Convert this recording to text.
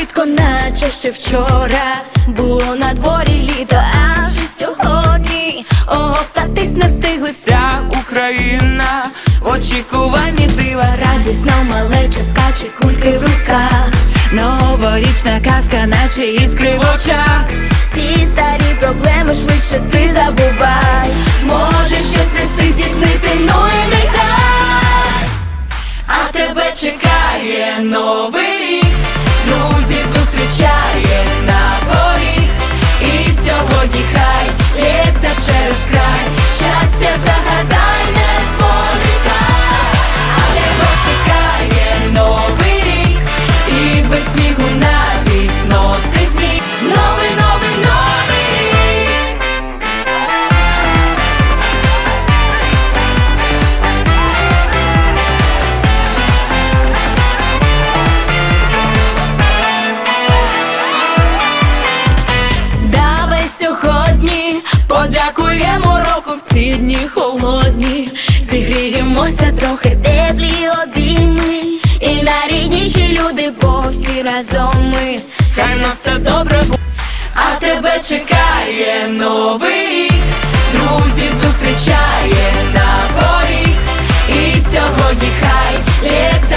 швидко, наче ще вчора було на дворі літо, а вже сьогодні оговтатись не встигли вся Україна в очікуванні дива. радісно малеча скаче кульки в руках. Новорічна казка, наче іскри в очах. Всі старі проблеми швидше ти забувай. Може, щось не встиг здійснити, ну і нехай А тебе чекає новий подякуємо в ці дні холодні. Зігріємося трохи теплі обійми. І найрідніші люди, бо всі разом ми. Хай на все добре а тебе чекає новий рік, друзів зустрічає на поріг, і сьогодні хай лється